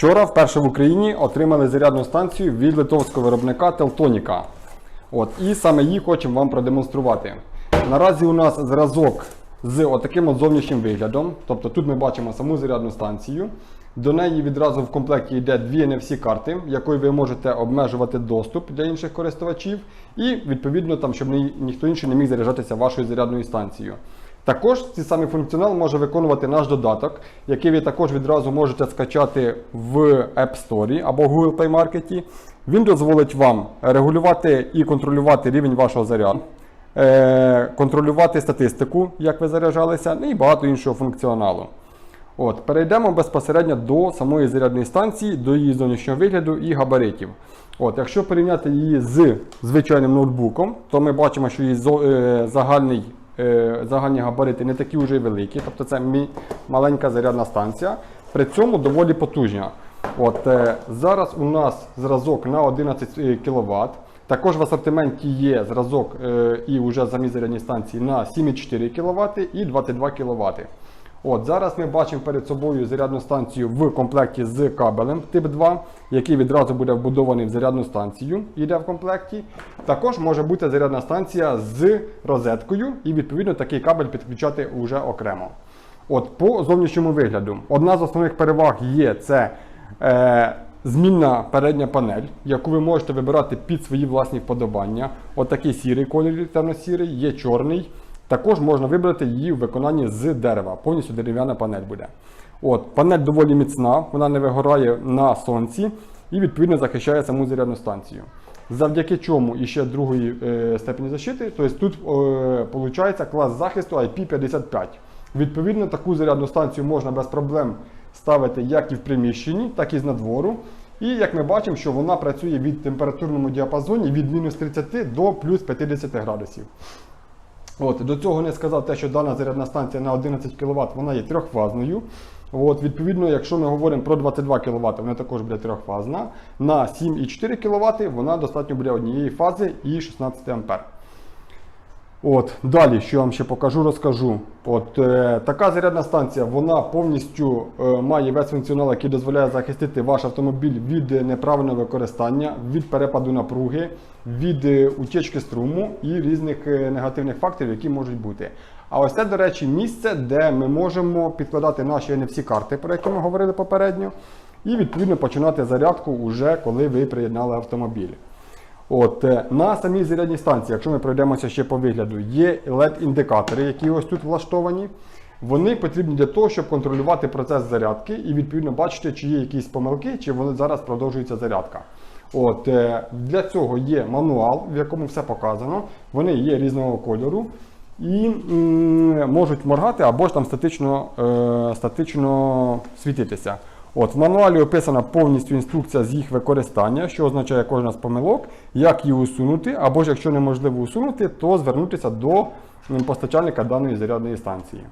Вчора вперше в Україні отримали зарядну станцію від литовського виробника Телтоніка. От, і саме її хочемо вам продемонструвати. Наразі у нас зразок з отаким от зовнішнім виглядом. Тобто тут ми бачимо саму зарядну станцію. До неї відразу в комплекті йде дві NFC карти, якою ви можете обмежувати доступ для інших користувачів, і відповідно там, щоб ні- ніхто інший не міг заряджатися вашою зарядною станцією. Також цей самий функціонал може виконувати наш додаток, який ви також відразу можете скачати в App Store або Google Play Market. Він дозволить вам регулювати і контролювати рівень вашого заряду, е, контролювати статистику, як ви заряджалися, ну і багато іншого функціоналу. От, перейдемо безпосередньо до самої зарядної станції, до її зовнішнього вигляду і габаритів. От, якщо порівняти її з звичайним ноутбуком, то ми бачимо, що її е, загальний, загальні габарити не такі вже великі, тобто це маленька зарядна станція, при цьому доволі потужна. От, е, зараз у нас зразок на 11 кВт. Також в асортименті є зразок е, і вже самі зарядні станції на 7,4 кВт і 22 кВт. От Зараз ми бачимо перед собою зарядну станцію в комплекті з кабелем тип 2, який відразу буде вбудований в зарядну станцію, іде в комплекті. Також може бути зарядна станція з розеткою, і відповідно такий кабель підключати вже окремо. От По зовнішньому вигляду, одна з основних переваг є це е, змінна передня панель, яку ви можете вибирати під свої власні вподобання. От сірий колір, темно-сірий, є чорний. Також можна вибрати її в виконанні з дерева, повністю дерев'яна панель буде. От, панель доволі міцна, вона не вигорає на сонці і відповідно захищає саму зарядну станцію. Завдяки чому і ще другої е, степені защити, тобто тут е, виходить клас захисту IP55. Відповідно, таку зарядну станцію можна без проблем ставити як і в приміщенні, так і з надвору. І як ми бачимо, що вона працює від температурному діапазоні від мінус 30 до плюс 50 градусів. От, до цього не сказав те, що дана зарядна станція на 11 кВт вона є трьохфазною. От, відповідно, якщо ми говоримо про 22 кВт, вона також буде трьохфазна. На 7,4 кВт вона достатньо буде однієї фази і 16 А. От, далі, що я вам ще покажу, розкажу. От, е, така зарядна станція вона повністю е, має весь функціонал, який дозволяє захистити ваш автомобіль від неправильного використання, від перепаду напруги, від е, утічки струму і різних е, негативних факторів, які можуть бути. А ось це, до речі, місце, де ми можемо підкладати наші NFC карти, про які ми говорили попередньо, і відповідно починати зарядку уже коли ви приєднали автомобіль. От, е, на самій зарядній станції, якщо ми пройдемося ще по вигляду, є LED-індикатори, які ось тут влаштовані. Вони потрібні для того, щоб контролювати процес зарядки і відповідно бачити, чи є якісь помилки, чи вони зараз продовжується зарядка. От, е, Для цього є мануал, в якому все показано. Вони є різного кольору і можуть моргати або ж там статично, е, статично світитися. От, в мануалі описана повністю інструкція з їх використання, що означає кожна з помилок, як її усунути, або ж якщо неможливо усунути, то звернутися до постачальника даної зарядної станції.